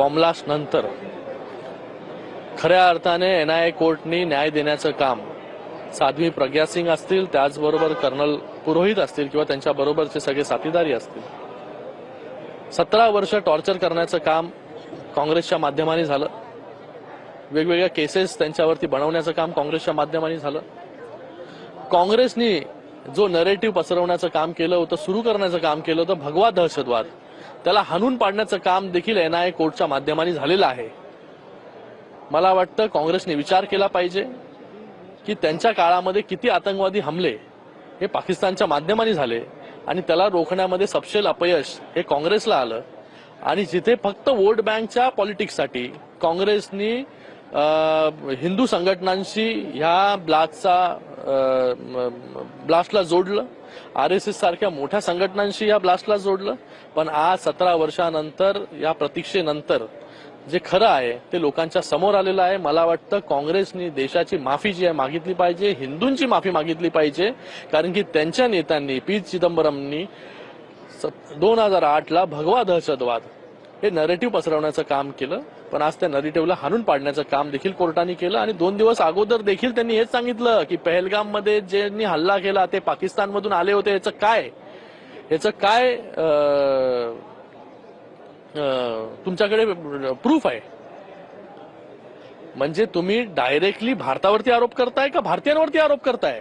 Bomb blast नंतर खऱ्या अर्थाने एन आय कोर्टनी न्याय देण्याचं काम साध्वी प्रज्ञा सिंग असतील त्याचबरोबर कर्नल पुरोहित असतील किंवा त्यांच्या बरोबरचे सगळे साथीदारी असतील. सतरा वर्ष टॉर्चर करण्याचं काम काँग्रेसच्या माध्यमाने झालं. वेगवेगळ्या केसेस त्यांच्यावरती बनवण्याचं काम काँग्रेसच्या माध्यमाने झालं. काँग्रेसनी जो नरेटिव्ह पसरवण्याचं काम केलं होतं सुरू करण्याचं काम केलं होतं भगवा दहशतवाद. त्याला हाणून पाडण्याचं काम देखील एनआयए कोर्टच्या माध्यमाने झालेलं आहे. मला वाटतं काँग्रेसने विचार केला पाहिजे की त्यांच्या काळामध्ये किती आतंकवादी हमले हे पाकिस्तानच्या माध्यमाने झाले आणि त्याला रोखण्यामध्ये सपशेल अपयश हे काँग्रेसला आलं. आणि जिथे फक्त वोट बँकच्या पॉलिटिक्ससाठी काँग्रेसनी हिंदू संघटनांशी ह्या ब्लास्टचा ब्लास्टला जोडलं. आर एस एस सारख्या मोठ्या संघटनांशी या ब्लास्टला जोडलं. पण आज सतरा वर्षानंतर या प्रतीक्षेनंतर जे खरं आहे ते लोकांच्या समोर आलेलं आहे. मला वाटतं काँग्रेसनी देशाची माफी जी आहे मागितली पाहिजे. हिंदूंची माफी मागितली पाहिजे. कारण की त्यांच्या नेत्यांनी पी. चिदंबरमनी दोन हजार आठला भगवा दहशतवाद हे नरेटिव्ह पसरवण्याचं काम केलं पण आज त्या नरेटिव्हला हाणून पाडण्याचं काम देखील कोर्टाने केलं आणि दोन दिवस अगोदर देखील त्यांनी हेच सांगितलं की पहलगाममध्ये ज्यांनी हल्ला केला ते पाकिस्तानमधून आले होते. याचं काय? याचं काय तुमच्याकडे प्रूफ आहे? म्हणजे तुम्ही डायरेक्टली भारतावरती आरोप करताय का भारतीयांवरती आरोप करताय?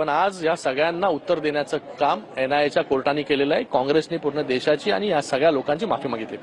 पण आज या सगळ्यांना उत्तर देण्याचं काम एनआयएच्या कोर्टाने केलेलं आहे. काँग्रेसने पूर्ण देशाची आणि या सगळ्या लोकांची माफी मागितली.